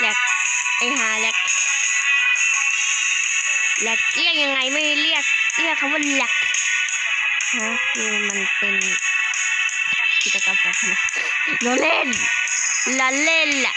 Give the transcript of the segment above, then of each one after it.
แหลกไอหาแหลกแหลกเรียกยังไงไม่เรียกเรียกคำว่าแหลกฮะคือมันเป็นกิจกรรมสาธารณะเราเล่นเราเล่นแหละ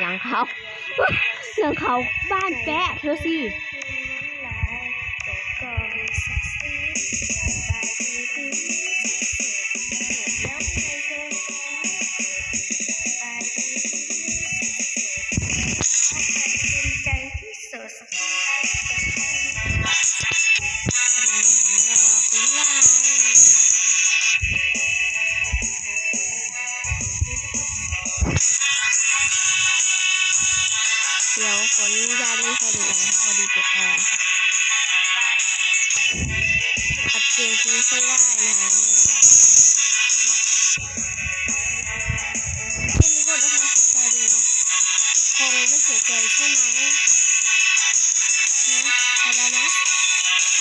หลังเขาหลังเขาบ้านแปะเธอสิ เดี๋ยวขออนุญาตเล่นแค่นี้ก่อนนะคะพอดีเจ็บคอค่ะอัดเสียงทิ้งไม่ได้นะคะ